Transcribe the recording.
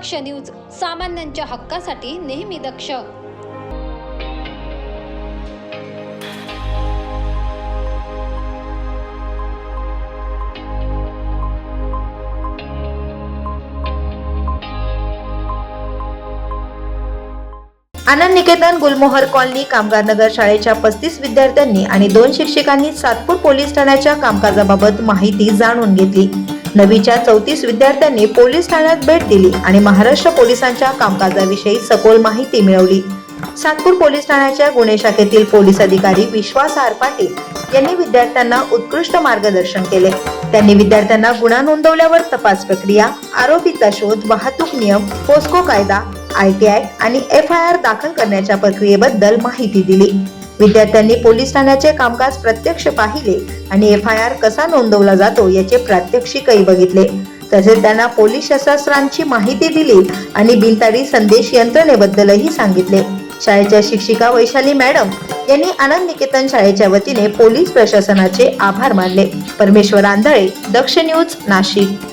दक्ष news सामान्यांच्या हक्कासाठी नेहमी दक्ष. आनंद निकेतन गुलमोहर कॉलनी कामगार नगर शाळेच्या पस्तीस विद्यार्थ्यांनी आणि दोन शिक्षकांनी सातपूर पोलीस ठाण्याच्या कामकाजाबाबत माहिती जाणून घेतली. नवीच्या चौतीस विद्यार्थ्यांनी पोलीस ठाण्यात भेट दिली आणि महाराष्ट्र पोलिसांच्या कामकाजाविषयी सखोल माहिती मिळवली. सातपूर पोलीस ठाण्याच्या गुन्हे शाखेतील पोलीस अधिकारी विश्वास आर पाटील यांनी विद्यार्थ्यांना उत्कृष्ट मार्गदर्शन केले. त्यांनी विद्यार्थ्यांना गुन्हा नोंदवल्यावर तपास प्रक्रिया आरोपीचा शोध वाहतूक नियम पोस्को कायदा आय टी आय आणि एफ आय आर दाखल करण्याच्या प्रक्रियेबद्दल माहिती दिली. विद्यार्थ्यांनी पोलीस ठाण्याचे कामकाज प्रत्यक्ष पाहिले आणि एफ आय आर कसा नोंदवला जातो याचे प्रात्यक्षिकही बघितले. तसेच त्यांना पोलीस शस्त्रास्त्रांची माहिती दिली आणि बिनतारी संदेश यंत्रणेबद्दलही सांगितले. शाळेच्या शिक्षिका वैशाली मॅडम यांनी आनंद निकेतन शाळेच्या वतीने पोलीस प्रशासनाचे आभार मानले. परमेश्वर आंधळे दक्ष न्यूज नाशिक.